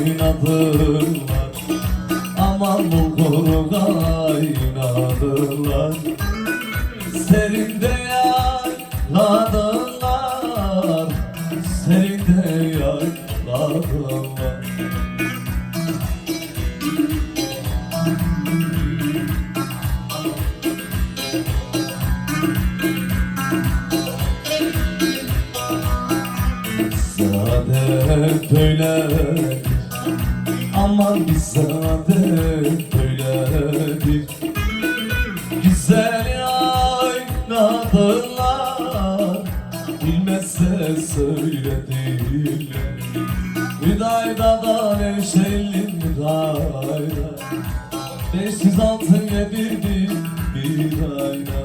kaynadılar Aman bu kuru kaynadılar Serinde yayladılar Serinde yayladılar Saadet öyledir Saadet öyledir. Güzel aynadılar Bilmezse söylediler Hüdayda'da Nevşehirli Hüdayda Beş yüz altın yedirdi bir ayda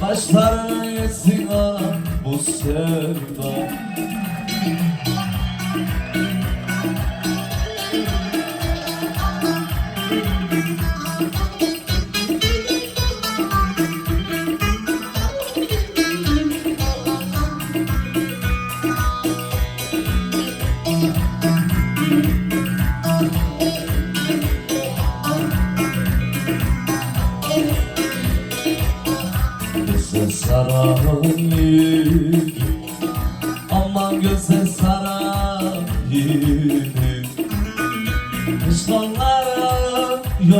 Başlarını yesin ha bu sevda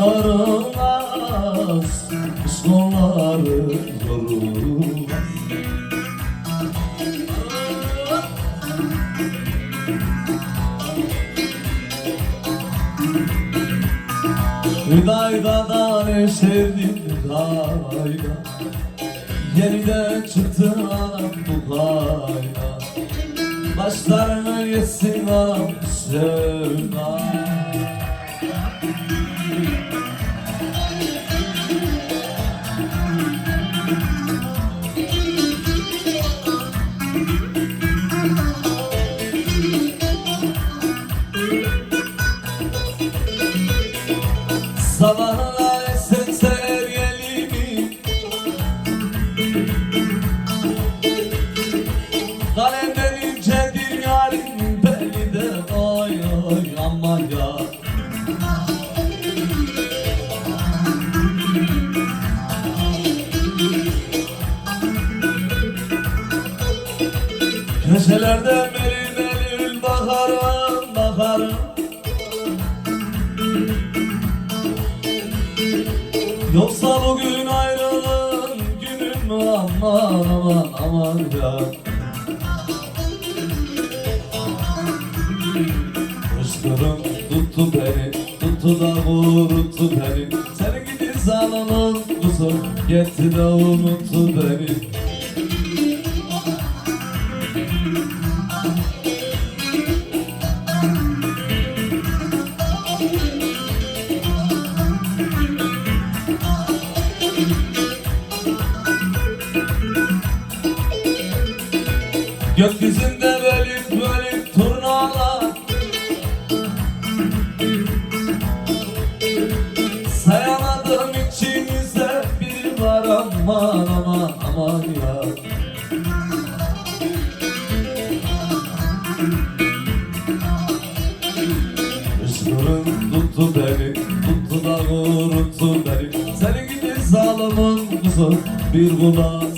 kolları yorulmaz Kış kolları yorulmaz Hüdayda'da neşerdim Hüdayda. Yeniden çıktı anam bu kayda Başlarını yesin anam sevda Köşelerde melil melil bakarım bakarım Yoksa bugün ayrılığın günüm mü aman aman aman ya. Kuşlarım tuttu beni, tuttu da vuruttu beni. Senin gidi zalımın kuzu, gitti de unuttu beni Gökyüzünde bölük bölük turnalar. Sayamadım içimizde biri var aman aman aman ya. Kışkırın tuttu beni, tuttu da vuruttu beni. Senin gibi zalimin kuzu bir kula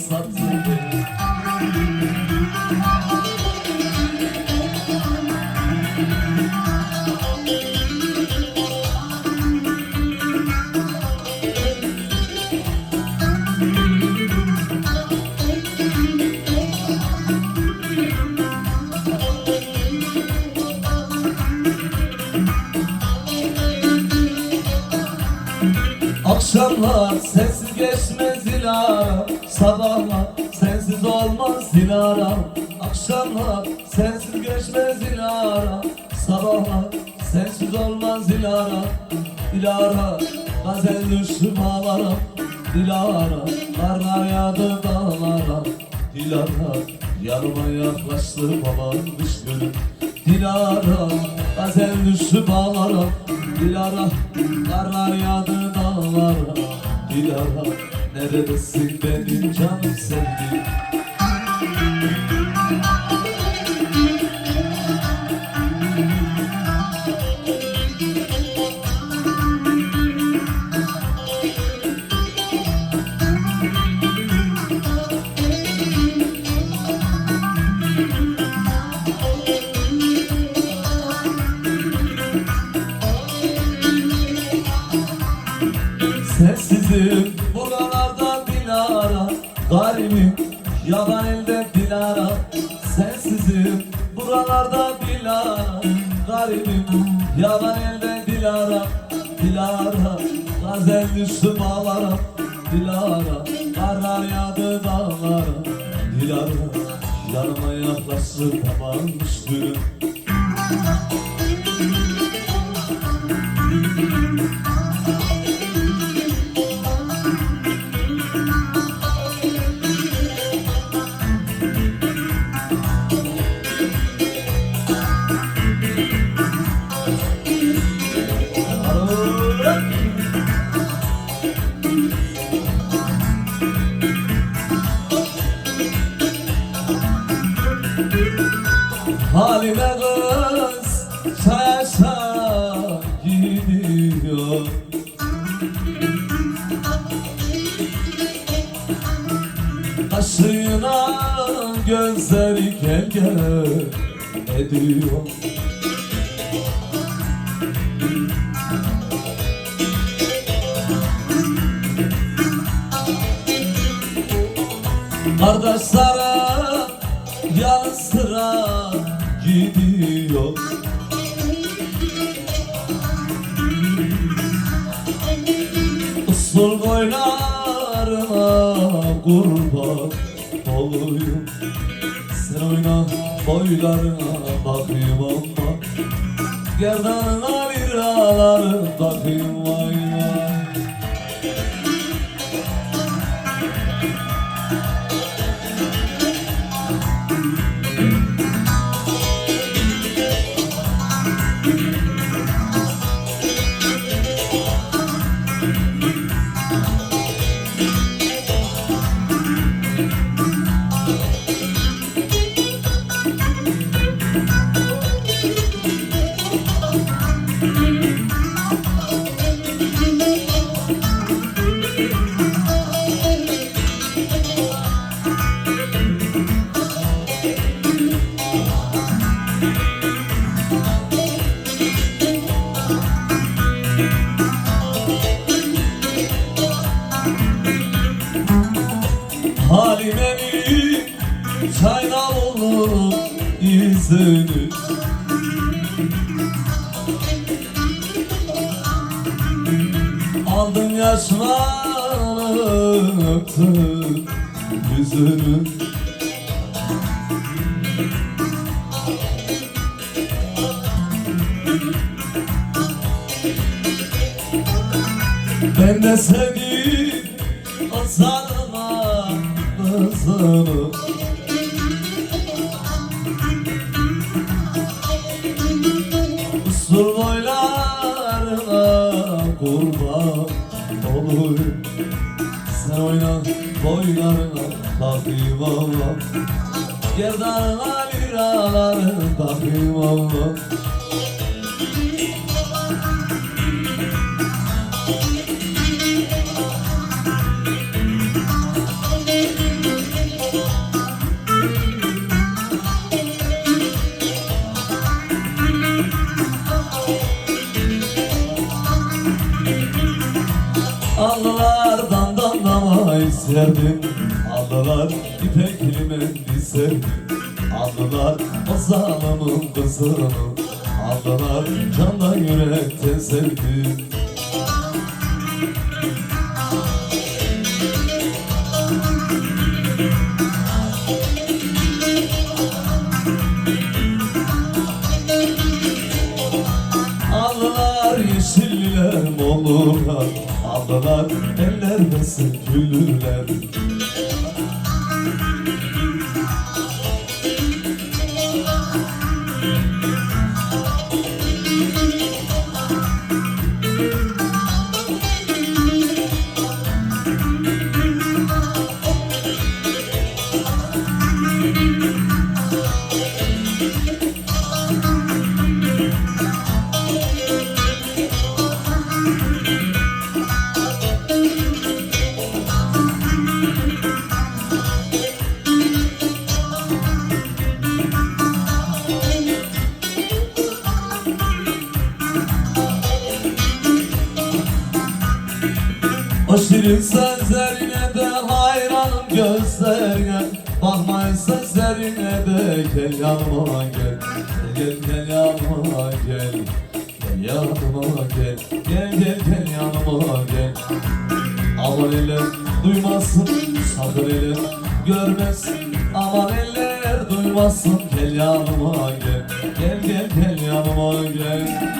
Akşamlar sensiz geçmez Dilara Sabahlar sensiz olmaz Dilara Akşamlar sensiz geçmez Dilara Sabahlar sensiz olmaz Dilara Dilara Gazel düştü bağlara Dilara Karlar yağdı dağlara. Dilara Yanıma yaklaştı baban dış gülüm Dilara Gazel düştü bağlara Dilara Karlar yağdı dağlara Dilara Neredesin benim canım sevdiğim Sensizim buralarda Dilara Garibim yaban elde Dilara. Sensizim buralarda Dilara Garibim yaban elde Dilara. Dilara Gazel düştü bağlara Dilara. Karlar yağdı dağlara Dilara. Yanıma yaklaştı taban düştü Halime kız şaşa gidiyor. Kaşına gözleri gel gel ediyor Kardeşlerim Usul boylarına kurban olayım. Sen oyna boylarına bakayım ama. Gerdanına liraları takayım vay vay Halime'nin Aldım yaşlarını öptüm yüzünü. Ben de sevdim takayım Allah Gerdanına liraları takayım Allah Allılardan damlamayı serdim Allılar ipek mendil serdim Allılar o zalimin kızını Allılar candan yürekten sevdim Allılar yeşiller molurlar Allılar ellerde sökülürler şirin sözlerine de hayranım gözlerine. Bakmayın sözlerine de gel yanıma gel Gel gel yanıma gel. Gel yanıma gel. Gel gel gel yanıma gel. Aman eller duymasın sakın eller görmesin. Aman eller duymasın gel yanıma gel. Gel gel gel yanıma gel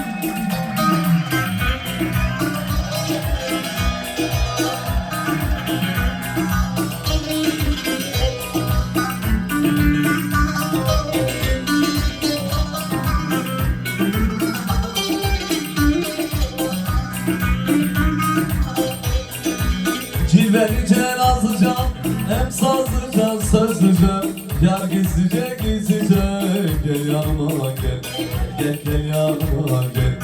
nazlıcan Hem sazlıcan sözlücan Yar gizlice gizlice Gel yanıma gel. Gel gel yanıma gel.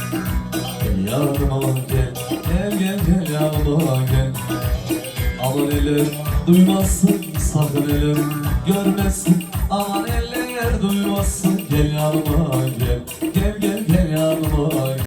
Gel yanıma gel. Gel gel gel yanıma gel. Aman eller duymasın sakın eller görmesin. Aman eller duymasın. Gel yanıma